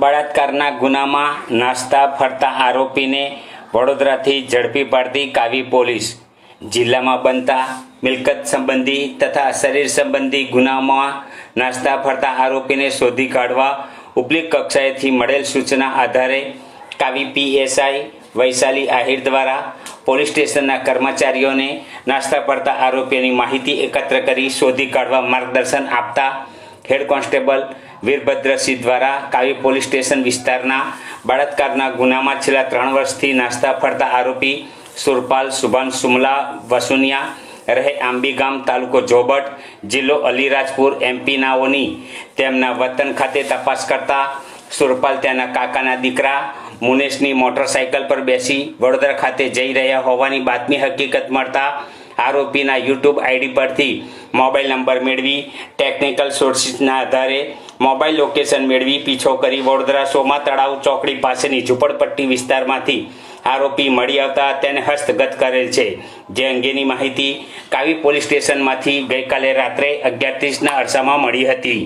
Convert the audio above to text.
બળાત્કારના ગુનામાં નાસ્તા ફરતા આરોપીને વડોદરાથી ઝડપી પાડતી કાવી પોલીસ. જિલ્લામાં બનતા મિલકત સંબંધી તથા શરીર સંબંધી ગુનામાં નાસ્તા ફરતા આરોપીને શોધી કાઢવા ઉપલી કક્ષાએથી મળેલ સૂચના આધારે કાવી પીએસઆઈ વૈશાલી આહિર દ્વારા પોલીસ સ્ટેશનના કર્મચારીઓને નાસ્તા પડતા આરોપીઓની માહિતી એકત્ર કરી શોધી કાઢવા માર્ગદર્શન આપતા હેડ કોન્સ્ટેબલ વીરભદ્રસિંહ દ્વારા કાવી પોલીસ સ્ટેશન વિસ્તારના બળાત્કારના ગુનામાં છેલ્લા ત્રણ વર્ષથી નાસ્તા ફરતા આરોપી સુરપાલ સુભાન સુમલા વસુનિયા રહે આંબી ગામ તાલુકો જોબટ, જિલ્લો અલીરાજપુર એમપીનાઓની તેમના વતન ખાતે તપાસ કરતા સુરપાલ તેના કાકાના દીકરા મુનેશની મોટરસાયકલ પર બેસી વડોદરા ખાતે જઈ રહ્યા હોવાની બાતમી હકીકત મળતા આરોપીના યુટ્યુબ આઈડી પરથી મોબાઈલ નંબર મેળવી ટેકનિકલ સોર્સિસના આધારે મોબાઈલ લોકેશન મેળવી, પીછો કરી વડોદરા સોમા તળાવ ચોકડી પાસેની ઝૂંપડપટ્ટી વિસ્તારમાંથી આરોપી મળી આવતા તેને હસ્તગત કરેલ છે. જે અંગેની માહિતી કાવી પોલીસ સ્ટેશનમાંથી ગઈકાલે રાત્રે અગિયાર ત્રીસના અરસામાં મળી હતી.